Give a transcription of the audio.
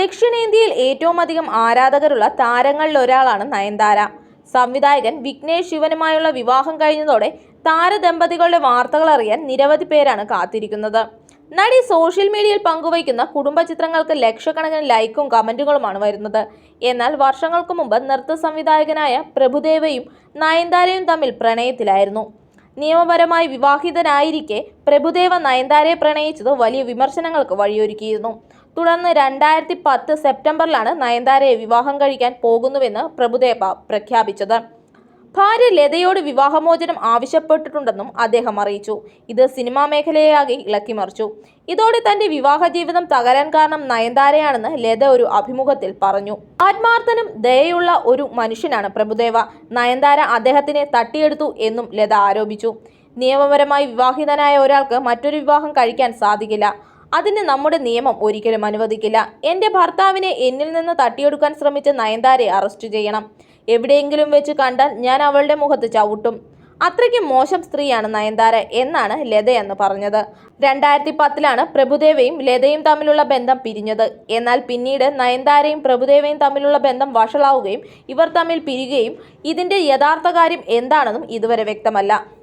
ദക്ഷിണേന്ത്യയിൽ ഏറ്റവും അധികം ആരാധകരുള്ള താരങ്ങളിൽ ഒരാളാണ് നയൻതാര. സംവിധായകൻ വിഘ്നേഷ് ശിവനുമായുള്ള വിവാഹം കഴിഞ്ഞതോടെ താരദമ്പതികളുടെ വാർത്തകൾ അറിയാൻ നിരവധി പേരാണ് കാത്തിരിക്കുന്നത്. നടി സോഷ്യൽ മീഡിയയിൽ പങ്കുവയ്ക്കുന്ന കുടുംബ ചിത്രങ്ങൾക്ക് ലക്ഷക്കണക്കിന് ലൈക്കും കമന്റുകളുമാണ് വരുന്നത്. എന്നാൽ വർഷങ്ങൾക്ക് മുമ്പ് നൃത്ത സംവിധായകനായ പ്രഭുദേവയും നയൻതാരയും തമ്മിൽ പ്രണയത്തിലായിരുന്നു. നിയമപരമായി വിവാഹിതനായിരിക്കെ പ്രഭുദേവ നയൻതാരയെ പ്രണയിച്ചത് വലിയ വിമർശനങ്ങൾക്ക് വഴിയൊരുക്കിയിരുന്നു. തുടർന്ന് രണ്ടായിരത്തി പത്ത് സെപ്റ്റംബറിലാണ് നയൻതാരയെ വിവാഹം കഴിക്കാൻ പോകുന്നുവെന്ന് പ്രഭുദേവ പ്രഖ്യാപിച്ചത്. ഭാര്യ ലതയോട് വിവാഹമോചനം ആവശ്യപ്പെട്ടിട്ടുണ്ടെന്നും അദ്ദേഹം അറിയിച്ചു. ഇത് സിനിമാ മേഖലയാകെ ഇളക്കിമറിച്ചു ഇതോടെ തന്റെ വിവാഹ ജീവിതം തകരാൻ കാരണം നയൻതാരയാണെന്ന് ലത ഒരു അഭിമുഖത്തിൽ പറഞ്ഞു. ആത്മാർത്ഥനും ദയയുള്ള ഒരു മനുഷ്യനാണ് പ്രഭുദേവ. നയൻതാര അദ്ദേഹത്തിനെ തട്ടിയെടുത്തു എന്നും ലത ആരോപിച്ചു. നിയമപരമായി വിവാഹിതനായ ഒരാൾക്ക് മറ്റൊരു വിവാഹം കഴിക്കാൻ സാധിക്കില്ല. അതിന് നമ്മുടെ നിയമം ഒരിക്കലും അനുവദിക്കില്ല. എന്റെ ഭർത്താവിനെ എന്നിൽ നിന്ന് തട്ടിയെടുക്കാൻ ശ്രമിച്ച നയൻതാരയെ അറസ്റ്റ് ചെയ്യണം. എവിടെയെങ്കിലും വെച്ച് കണ്ടാൽ ഞാൻ അവളുടെ മുഖത്ത് ചവിട്ടും. അത്രയ്ക്ക് മോശം സ്ത്രീയാണ് നയൻതാര എന്നാണ് ലതയെന്ന് പറഞ്ഞത്. രണ്ടായിരത്തി പത്തിലാണ് പ്രഭുദേവയും ലതയും തമ്മിലുള്ള ബന്ധം പിരിഞ്ഞത്. എന്നാൽ പിന്നീട് നയൻതാരയും പ്രഭുദേവയും തമ്മിലുള്ള ബന്ധം വഷളാവുകയും ഇവർ തമ്മിൽ പിരിയുകയും ഇതിന്റെ യഥാർത്ഥ കാര്യം എന്താണെന്നും ഇതുവരെ വ്യക്തമല്ല.